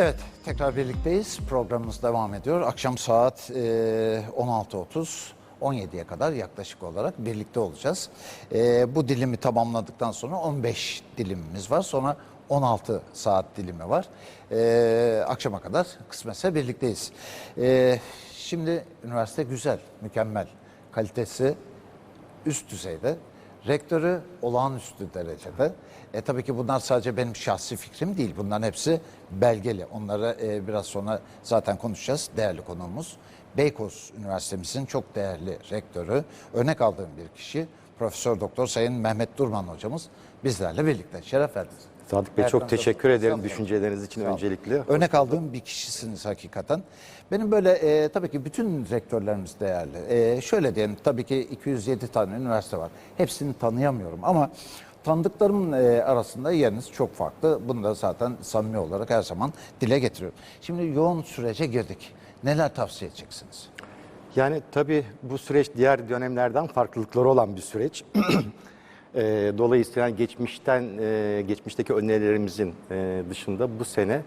Evet, tekrar birlikteyiz. Programımız devam ediyor. Akşam saat e, 16.30, 17'ye kadar yaklaşık olarak birlikte olacağız. E, bu dilimi tamamladıktan sonra 15 dilimimiz var. Sonra 16 saat dilimi var. E, akşama kadar kısmetse birlikteyiz. E, şimdi üniversite güzel, mükemmel. Kalitesi üst düzeyde. Rektörü olağanüstü derecede. E tabii ki bunlar sadece benim şahsi fikrim değil. Bunların hepsi belgeli. Onları e, biraz sonra zaten konuşacağız. Değerli konuğumuz. Beykoz Üniversitemizin çok değerli rektörü. Örnek aldığım bir kişi. Profesör Doktor Sayın Mehmet Durman hocamız bizlerle birlikte. Şeref verdiniz. Sadık Bey çok teşekkür ederim düşünceleriniz için öncelikle. Örnek aldığım bir kişisiniz hakikaten. Benim böyle e, tabii ki bütün rektörlerimiz değerli. E, şöyle diyelim tabii ki 207 tane üniversite var. Hepsini tanıyamıyorum ama tanıdıklarımın e, arasında yeriniz çok farklı. Bunu da zaten samimi olarak her zaman dile getiriyorum. Şimdi yoğun sürece girdik. Neler tavsiye edeceksiniz? Yani tabii bu süreç diğer dönemlerden farklılıkları olan bir süreç. Eee, Dolayısıyla geçmişten eee, geçmişteki önerilerimizin eee, dışında bu sene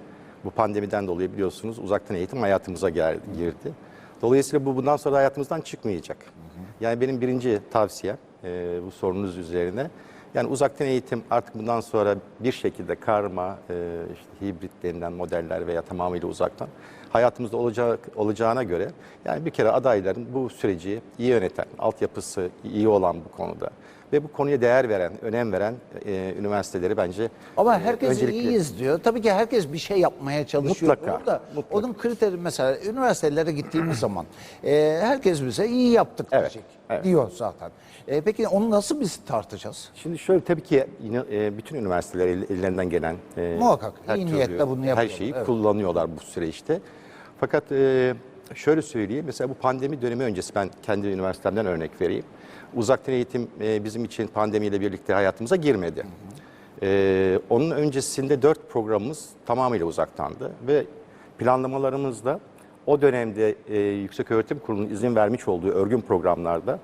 bu pandemiden dolayı biliyorsunuz uzaktan eğitim hayatımıza gel- girdi. Dolayısıyla bu bundan sonra hayatımızdan çıkmayacak. Yani benim birinci tavsiyem eee, bu sorunuz üzerine yani uzaktan eğitim artık bundan sonra bir şekilde karma, eee, işte hibrit denilen modeller veya tamamıyla uzaktan hayatımızda olacak olacağına göre yani bir kere adayların bu süreci iyi yöneten, altyapısı iyi olan bu konuda ve bu konuya değer veren, önem veren e, üniversiteleri bence Ama e, herkes öncelikle- iyiyiz diyor. Tabii ki herkes bir şey yapmaya çalışıyor. Mutlaka, Orada mutlaka. onun kriteri mesela üniversitelere gittiğimiz zaman e, herkes bize iyi yaptık Evet, diyecek evet. diyor zaten. E, peki onu nasıl biz tartacağız? Şimdi şöyle tabii ki yine, e, bütün üniversiteler el- ellerinden gelen e, Muhakkak, her iyi niyetle bunu Her yapıyorlar, şeyi evet. kullanıyorlar bu süreçte. Fakat e, şöyle söyleyeyim mesela bu pandemi dönemi öncesi ben kendi üniversitemden örnek vereyim. Uzaktan eğitim e, bizim için pandemiyle birlikte hayatımıza girmedi. E, onun öncesinde dört programımız tamamıyla uzaktandı ve planlamalarımızda o dönemde e, Yükseköğretim Kurulu'nun izin vermiş olduğu örgün programlarda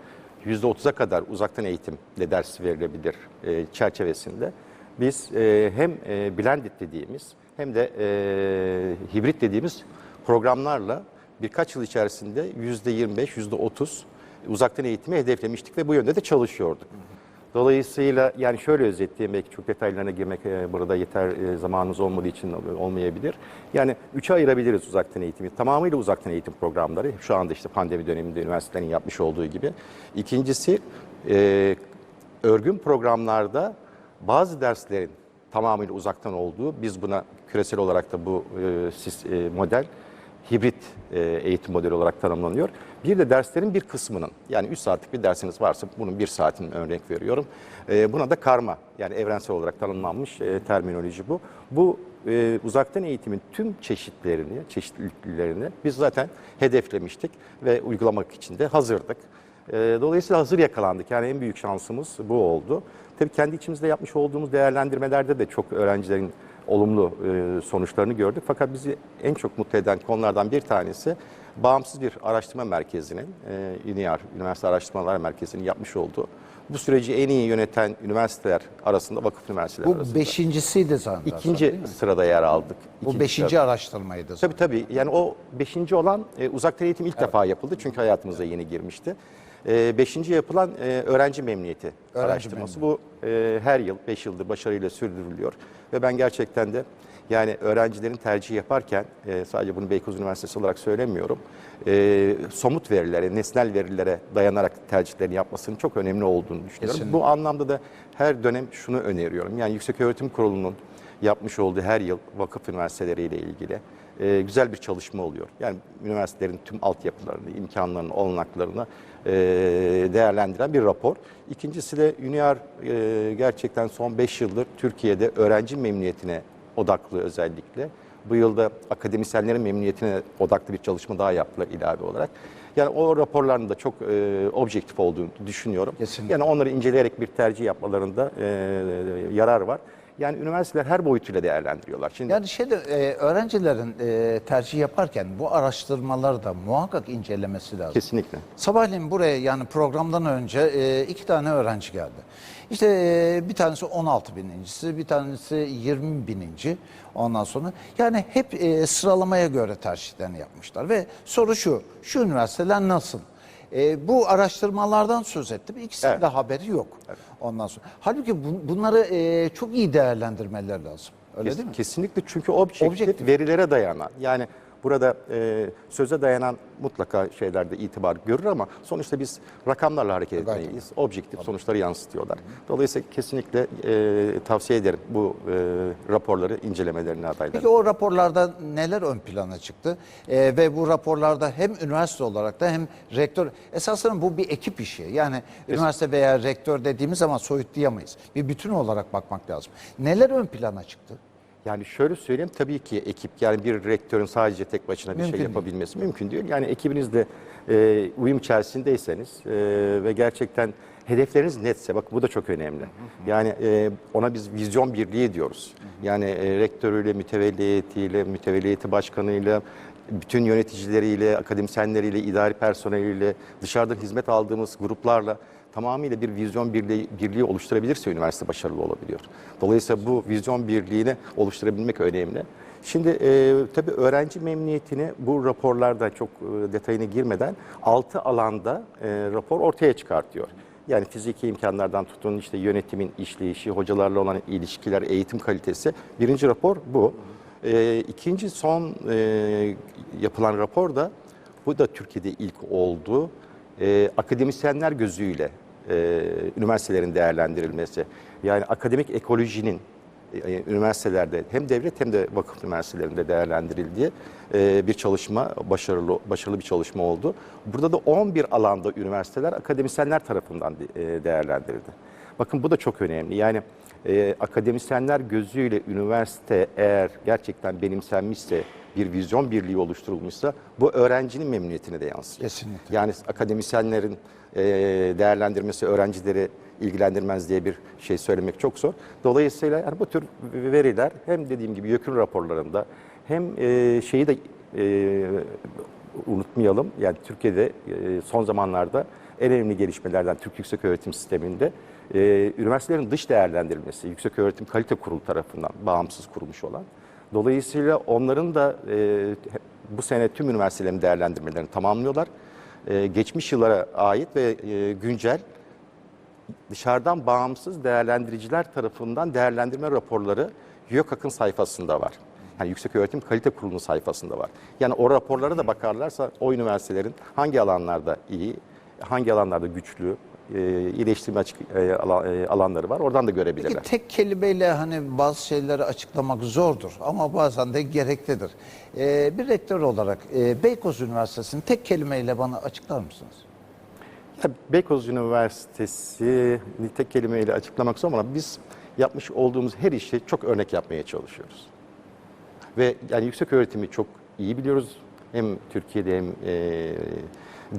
%30'a kadar uzaktan eğitimle ders verilebilir e, çerçevesinde biz e, hem e, blended dediğimiz hem de e, hibrit dediğimiz programlarla birkaç yıl içerisinde %25, %30 uzaktan eğitimi hedeflemiştik ve bu yönde de çalışıyorduk. Dolayısıyla yani şöyle özetleyeyim belki çok detaylarına girmek e, burada yeter e, zamanımız olmadığı için olmayabilir. Yani üçe ayırabiliriz uzaktan eğitimi. Tamamıyla uzaktan eğitim programları. Şu anda işte pandemi döneminde üniversitelerin yapmış olduğu gibi. İkincisi e, örgün programlarda bazı derslerin tamamıyla uzaktan olduğu, biz buna küresel olarak da bu e, e, model hibrit e, eğitim modeli olarak tanımlanıyor. Bir de derslerin bir kısmının yani 3 saatlik bir dersiniz varsa bunun bir saatinin örnek veriyorum. E, buna da karma yani evrensel olarak tanımlanmış e, terminoloji bu. Bu uzaktan eğitimin tüm çeşitlerini, çeşitliliklerini biz zaten hedeflemiştik ve uygulamak için de hazırdık. Dolayısıyla hazır yakalandık. Yani en büyük şansımız bu oldu. Tabii kendi içimizde yapmış olduğumuz değerlendirmelerde de çok öğrencilerin olumlu e, sonuçlarını gördük. Fakat bizi en çok mutlu eden konulardan bir tanesi bağımsız bir araştırma merkezinin, e, Üniversite Araştırmalar Merkezi'nin yapmış olduğu bu süreci en iyi yöneten üniversiteler arasında vakıf üniversiteleri Bu arasında. beşincisiydi zannedersem. İkinci değil mi? sırada yer aldık. Bu İkinci beşinci sırada. araştırmaydı. Tabii tabii. Yani o beşinci olan e, uzaktan eğitim ilk defa yapıldı. Çünkü hayatımıza yeni girmişti. E, beşinci yapılan e, öğrenci memnuniyeti Öğrenci araştırması. Bu e, her yıl, beş yıldır başarıyla sürdürülüyor. Ve ben gerçekten de yani öğrencilerin tercih yaparken e, sadece bunu Beykoz Üniversitesi olarak söylemiyorum. E, somut verilere, nesnel verilere dayanarak tercihlerini yapmasının çok önemli olduğunu düşünüyorum. Kesinlikle. Bu anlamda da her dönem şunu öneriyorum. Yani Yükseköğretim Kurulu'nun yapmış olduğu her yıl vakıf üniversiteleriyle ilgili e, güzel bir çalışma oluyor. Yani üniversitelerin tüm altyapılarını, imkanlarını, olanaklarını değerlendiren bir rapor. İkincisi de UNIAR e, gerçekten son 5 yıldır Türkiye'de öğrenci memnuniyetine odaklı özellikle. Bu yılda akademisyenlerin memnuniyetine odaklı bir çalışma daha yaptılar ilave olarak. Yani o raporların da çok e, objektif olduğunu düşünüyorum. Kesinlikle. Yani onları inceleyerek bir tercih yapmalarında e, yarar var. Yani üniversiteler her boyutuyla değerlendiriyorlar. Şimdi Yani şeyde e, öğrencilerin e, tercih yaparken bu araştırmaları da muhakkak incelemesi lazım. kesinlikle. Sabahleyin buraya yani programdan önce e, iki tane öğrenci geldi. İşte e, bir tanesi 16 binincisi, bir tanesi 20 bininci ondan sonra. Yani hep e, sıralamaya göre tercihlerini yapmışlar. Ve soru şu, şu üniversiteler nasıl? E, bu araştırmalardan söz ettim. İkisinin Evet. de haberi yok ondan sonra. Halbuki bu- bunları e, çok iyi değerlendirmeler lazım. Öyle Kes- değil mi? Kesinlikle çünkü objektif, Objektif. verilere dayanan. Yani burada e, söze dayanan mutlaka şeylerde itibar görür ama sonuçta biz rakamlarla hareket etmeyiz. Objektif sonuçları yansıtıyorlar. Dolayısıyla kesinlikle e, tavsiye ederim bu e, raporları incelemelerini adaylara. Peki o raporlarda neler ön plana çıktı? Ee, ve bu raporlarda hem üniversite olarak da hem rektör, esasında bu bir ekip işi. Yani üniversite veya rektör dediğimiz zaman soyutlayamayız. Bir bütün olarak bakmak lazım. Neler ön plana çıktı? Yani şöyle söyleyeyim tabii ki ekip yani bir rektörün sadece tek başına bir Mümkün şey değil. yapabilmesi mümkün değil. Yani ekibinizle e, uyum içerisindeyseniz e, ve gerçekten hedefleriniz netse bak bu da çok önemli. Yani e, ona biz vizyon birliği diyoruz. Yani e, rektörüyle, mütevelli heyetiyle, mütevelli heyeti başkanıyla, bütün yöneticileriyle, akademisyenleriyle, idari personeliyle, dışarıdan hizmet aldığımız gruplarla tamamıyla bir vizyon birliği, birliği oluşturabilirse üniversite başarılı olabiliyor. Dolayısıyla bu vizyon birliğini oluşturabilmek önemli. Şimdi e, tabii öğrenci memnuniyetini bu raporlarda çok e, detayına girmeden 6 alanda e, rapor ortaya çıkartıyor. Yani fiziki imkanlardan tutun işte yönetimin işleyişi, hocalarla olan ilişkiler, eğitim kalitesi. Birinci rapor bu. E, ikinci son e, yapılan rapor da bu da Türkiye'de ilk oldu. E, akademisyenler gözüyle e, üniversitelerin değerlendirilmesi. Yani akademik ekolojinin e, üniversitelerde hem devlet hem de vakıf üniversitelerinde değerlendirildiği e, bir çalışma, başarılı başarılı bir çalışma oldu. Burada da 11 alanda üniversiteler akademisyenler tarafından e, değerlendirildi. Bakın bu da çok önemli. Yani e, akademisyenler gözüyle üniversite eğer gerçekten benimsenmişse, bir vizyon birliği oluşturulmuşsa bu öğrencinin memnuniyetine de yansıyor. Kesinlikle. Yani akademisyenlerin e, değerlendirmesi öğrencileri ilgilendirmez diye bir şey söylemek çok zor. Dolayısıyla yani bu tür veriler hem dediğim gibi YÖK'ün raporlarında hem e, şeyi de e, unutmayalım. Yani Türkiye'de e, son zamanlarda en önemli gelişmelerden Türk Yüksek Öğretim Sistemi'nde e, üniversitelerin dış değerlendirilmesi, Yüksek Öğretim Kalite Kurulu tarafından bağımsız kurulmuş olan. Dolayısıyla onların da e, bu sene tüm üniversitelerin değerlendirmelerini tamamlıyorlar. E, geçmiş yıllara ait ve e, güncel dışarıdan bağımsız değerlendiriciler tarafından değerlendirme raporları YÖKAK'ın sayfasında var. Yani Yüksek Öğretim Kalite Kurulu'nun sayfasında var. Yani o raporlara da bakarlarsa o üniversitelerin hangi alanlarda iyi, hangi alanlarda güçlü, e, iyileştirme açık e, e, alanları var. Oradan da görebilirler. Peki tek kelimeyle hani bazı şeyleri açıklamak zordur ama bazen de gereklidir. Ee, bir rektör olarak e, Beykoz Üniversitesi'ni tek kelimeyle bana açıklar mısınız? Tabii Beykoz Üniversitesi tek kelimeyle açıklamak zor ama biz yapmış olduğumuz her işi çok örnek yapmaya çalışıyoruz. Ve yani yüksek öğretimi çok iyi biliyoruz. Hem Türkiye'de hem e,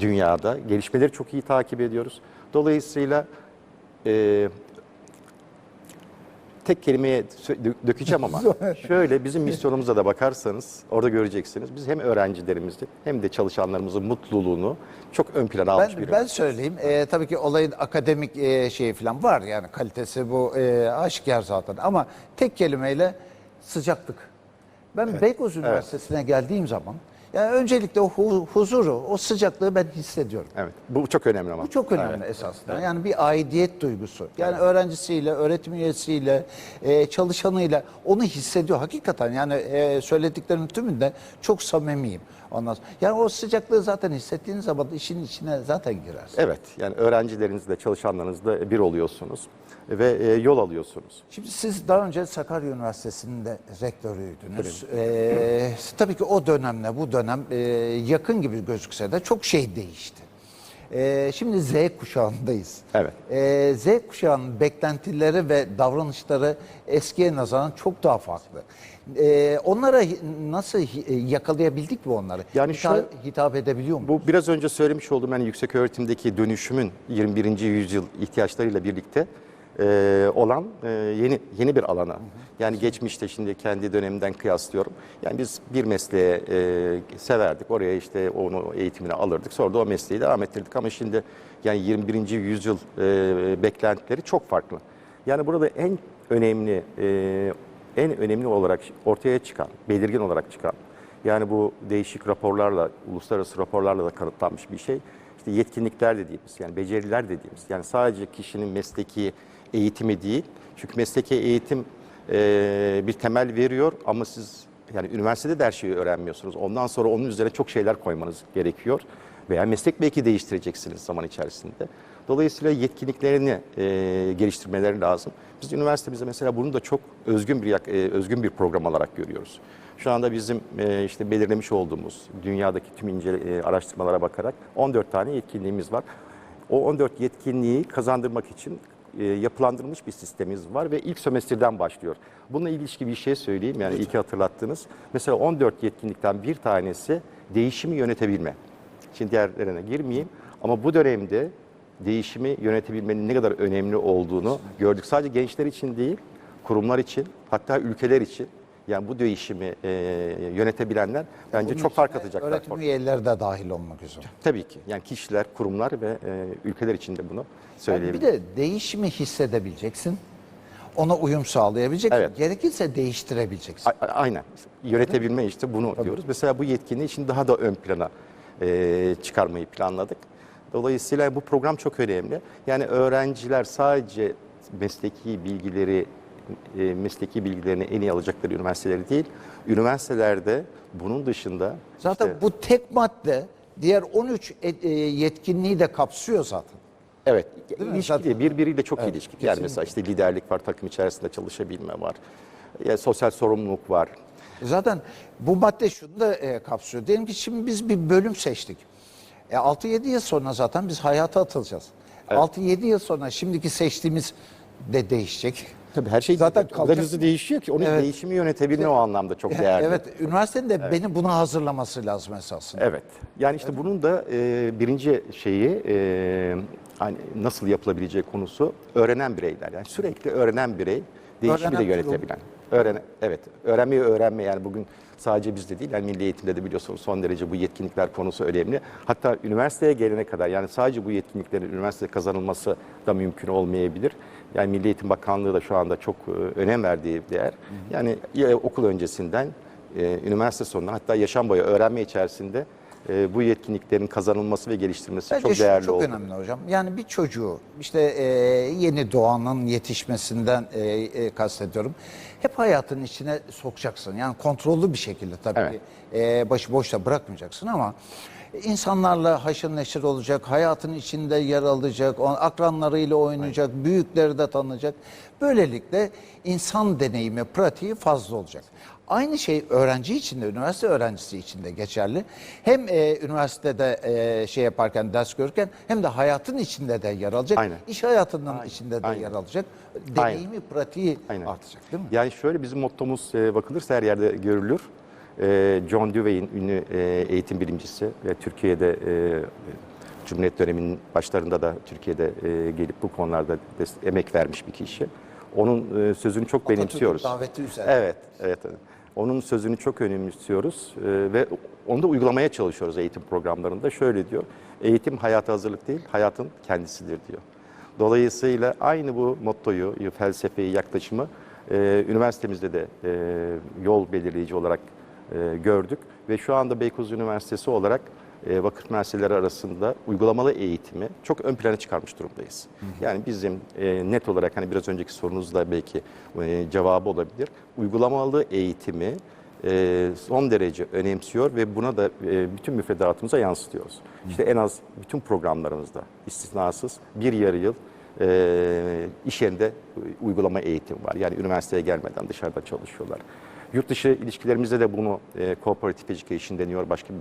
dünyada. Gelişmeleri çok iyi takip ediyoruz. Dolayısıyla e, tek kelimeye dökeceğim ama şöyle bizim misyonumuza da bakarsanız orada göreceksiniz. Biz hem öğrencilerimizin hem de çalışanlarımızın mutluluğunu çok ön plana almış Ben, bir ben söyleyeyim. Ee, tabii ki olayın akademik e, şeyi falan var yani kalitesi bu e, aşikar zaten ama tek kelimeyle sıcaklık. Ben Beykoz Üniversitesi'ne geldiğim zaman yani öncelikle o hu- huzuru, o sıcaklığı ben hissediyorum. Evet. Bu çok önemli ama. Bu çok önemli esasında. Yani bir aidiyet duygusu. Yani öğrencisiyle, öğretim üyesiyle, e, çalışanıyla onu hissediyor. Hakikaten yani e, söylediklerimin tümünde çok samimiyim. Ondan sonra. Yani o sıcaklığı zaten hissettiğiniz zaman işin içine zaten girer. Evet. Yani öğrencilerinizle, çalışanlarınızla bir oluyorsunuz ve e, yol alıyorsunuz. Şimdi siz daha önce Sakarya Üniversitesi'nde rektörüydünüz. Ee, tabii ki o dönemle bu dönem e, yakın gibi gözükse de çok şey değişti. Ee, şimdi Z kuşağındayız. Evet. Ee, Z kuşağının beklentileri ve davranışları eskiye nazaran çok daha farklı. Ee, onlara nasıl hi- yakalayabildik mi onları? Yani hitap, şu- hitap edebiliyor mu? Bu biraz önce söylemiş olduğum yani yüksek öğretimdeki dönüşümün 21. yüzyıl ihtiyaçlarıyla birlikte e, olan e, yeni yeni bir alana. Yani geçmişte şimdi kendi dönemimden kıyaslıyorum. Yani biz bir mesleğe e, severdik. Oraya işte onu eğitimini alırdık. Sonra da o mesleği devam ettirdik. Ama şimdi yani 21. yüzyıl e, beklentileri çok farklı. Yani burada en önemli e, en önemli olarak ortaya çıkan, belirgin olarak çıkan yani bu değişik raporlarla, uluslararası raporlarla da kanıtlanmış bir şey. İşte yetkinlikler dediğimiz, yani beceriler dediğimiz. Yani sadece kişinin mesleki eğitimi değil. Çünkü mesleki eğitim e, bir temel veriyor ama siz yani üniversitede de her şeyi öğrenmiyorsunuz. Ondan sonra onun üzerine çok şeyler koymanız gerekiyor. Veya meslek belki değiştireceksiniz zaman içerisinde. Dolayısıyla yetkinliklerini e, geliştirmeleri lazım. Biz üniversitemizde mesela bunu da çok özgün bir e, özgün bir program olarak görüyoruz. Şu anda bizim e, işte belirlemiş olduğumuz dünyadaki tüm ince e, araştırmalara bakarak 14 tane yetkinliğimiz var. O 14 yetkinliği kazandırmak için e, yapılandırılmış bir sistemimiz var ve ilk sömestrden başlıyor. Bununla ilişki bir şey söyleyeyim yani iyi ki hatırlattınız. Mesela 14 yetkinlikten bir tanesi değişimi yönetebilme. Şimdi diğerlerine girmeyeyim ama bu dönemde değişimi yönetebilmenin ne kadar önemli olduğunu gördük. Sadece gençler için değil, kurumlar için, hatta ülkeler için. Yani bu değişimi e, yönetebilenler bence Bunun çok fark atacaklar. Öğretim üyeleri de dahil olmak üzere. Tabii ki. Yani kişiler, kurumlar ve e, ülkeler için de bunu Yani söyleyebilirim. bir de değişimi hissedebileceksin. Ona uyum sağlayabileceksin. Evet. Gerekirse değiştirebileceksin. A- Aynen. Yönetebilme işte bunu diyoruz. Mesela bu yetkinliği şimdi daha da ön plana e, çıkarmayı planladık. Dolayısıyla bu program çok önemli. Yani öğrenciler sadece mesleki bilgileri e, mesleki bilgilerini en iyi alacakları üniversiteleri değil, üniversitelerde bunun dışında Zaten işte- bu tek madde diğer 13 e- e, yetkinliği de kapsıyor zaten. Evet, ilişkili, birbiriyle çok Evet, ilişkili. Yani mesela işte liderlik var, takım içerisinde çalışabilme var, ya sosyal sorumluluk var. Zaten bu madde şunu da e, kapsıyor. Diyelim ki şimdi biz bir bölüm seçtik. E, 6-7 yıl sonra zaten biz hayata atılacağız. 6-7 yıl sonra şimdiki seçtiğimiz de değişecek. Tabii her şey Zaten o kadar hızlı değişiyor ki onun Evet. değişimi yönetebilme o anlamda çok değerli. Evet, üniversitenin de beni buna hazırlaması lazım esasında. Evet. Yani işte bunun da e, birinci şeyi e, hani nasıl yapılabileceği konusu öğrenen bireyler. Yani sürekli öğrenen birey, değişimi de yönetebilen. Öğren evet. Öğrenmeyi öğrenme yani bugün sadece bizde değil yani milli eğitimde de biliyorsunuz son derece bu yetkinlikler konusu önemli. Hatta üniversiteye gelene kadar yani sadece bu yetkinliklerin üniversitede kazanılması da mümkün olmayabilir. Yani Milli Eğitim Bakanlığı da şu anda çok e, önem verdiği bir değer. Yani ya okul öncesinden e, üniversite sonuna hatta yaşam boyu öğrenme içerisinde e, bu yetkinliklerin kazanılması ve geliştirilmesi Bence çok değerli çok oldu. önemli hocam. Yani bir çocuğu işte e, yeni doğanın yetişmesinden e, e, kastediyorum. Hep hayatın içine sokacaksın. Yani kontrollü bir şekilde tabii Evet. ki. E, başıboş da bırakmayacaksın ama insanlarla haşır neşir olacak, hayatın içinde yer alacak, akranlarıyla oynayacak, büyükleri de tanıyacak. Böylelikle insan deneyimi, pratiği fazla olacak. Aynı şey öğrenci için de, üniversite öğrencisi için de geçerli. Hem e, üniversitede e, şey yaparken, ders görürken hem de hayatın içinde de yer alacak. Aynen. İş hayatının içinde de Aynen. yer alacak. Aynen. Deneyimi, pratiği Aynen. artacak değil mi? Yani şöyle bizim mottomuz e, bakılırsa her yerde görülür. E, John Dewey'in ünlü e, eğitim bilimcisi ve Türkiye'de e, Cumhuriyet döneminin başlarında da Türkiye'de e, gelip bu konularda emek vermiş bir kişi. Onun sözünü çok benimsiyoruz. daveti üzerine. Evet, evet. Onun sözünü çok önemsiyoruz ve onu da uygulamaya çalışıyoruz eğitim programlarında. Şöyle diyor, eğitim hayata hazırlık değil, hayatın kendisidir diyor. Dolayısıyla aynı bu mottoyu, felsefeyi, yaklaşımı üniversitemizde de yol belirleyici olarak e, gördük. Ve şu anda Beykoz Üniversitesi olarak e, vakıf üniversiteleri arasında uygulamalı eğitimi çok ön plana çıkarmış durumdayız. Yani bizim e, net olarak hani biraz önceki sorunuzda belki e, cevabı olabilir. Uygulamalı eğitimi son derece önemsiyor ve buna da bütün müfredatımıza yansıtıyoruz. İşte en az bütün programlarımızda istisnasız bir yarı yıl iş yerinde uygulama eğitim var. Yani üniversiteye gelmeden dışarıda çalışıyorlar. Yurt dışı ilişkilerimizde de bunu e, cooperative education deniyor. Başka bir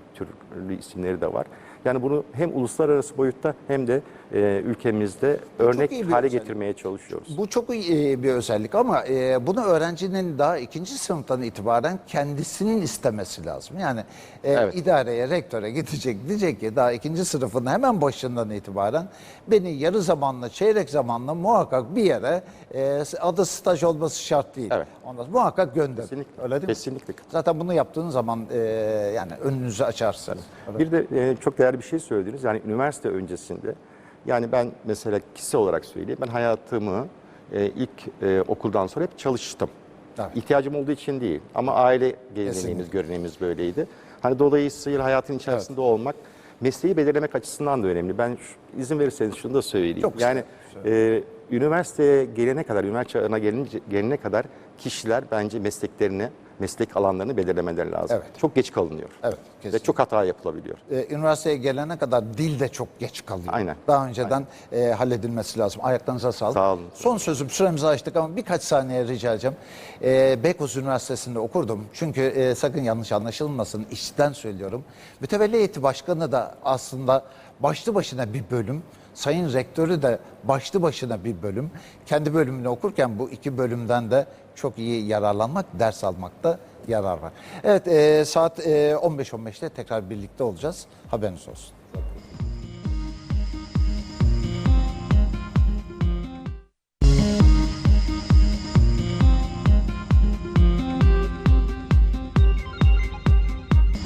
türlü isimleri de var. Yani bunu hem uluslararası boyutta hem de e, ülkemizde örnek iyi bir hale özellik. getirmeye çalışıyoruz. Bu çok iyi e, bir özellik ama e, bunu öğrencinin daha ikinci sınıftan itibaren kendisinin istemesi lazım. Yani e, Evet. idareye, rektöre gidecek diyecek ki daha ikinci sınıfın hemen başından itibaren beni yarı zamanla, çeyrek zamanla muhakkak bir yere e, adı staj olması şart değil. Evet. Ondan muhakkak gönder. Kesinlikle. Öyle değil mi? Kesinlikle. Zaten bunu yaptığın zaman e, yani önünüzü açarsınız. Bir de e, çok değerli bir şey söylediniz. Yani üniversite öncesinde yani ben mesela kişisel olarak söyleyeyim. Ben hayatımı e, ilk e, okuldan sonra hep çalıştım. Evet. İhtiyacım olduğu için değil ama aile geleneğimiz, göreneğimiz böyleydi. Hani dolayısıyla hayatın içerisinde olmak mesleği belirlemek açısından da önemli. Ben şu- izin verirseniz şunu da söyleyeyim. Çok yani e, üniversiteye gelene kadar, üniversite çağına gelince, gelene kadar kişiler bence mesleklerini, meslek alanlarını belirlemeleri lazım. Evet. Çok geç kalınıyor. Evet, Ve kesinlikle. çok hata yapılabiliyor. e, üniversiteye gelene kadar dil de çok geç kalıyor. Aynen. Daha önceden e, halledilmesi lazım. Ayaklarınıza sağlık. Sağ olun. Son sözüm süremizi açtık ama birkaç saniye rica edeceğim. E, Beykoz Üniversitesi'nde okurdum. Çünkü e, sakın yanlış anlaşılmasın içten söylüyorum. Mütevelli Heyeti Başkanı da aslında başlı başına bir bölüm. Sayın Rektörü de başlı başına bir bölüm. Kendi bölümünü okurken bu iki bölümden de çok iyi yararlanmak, ders almakta yarar var. Evet e, saat e, 15.15'te tekrar birlikte olacağız. Haberiniz olsun.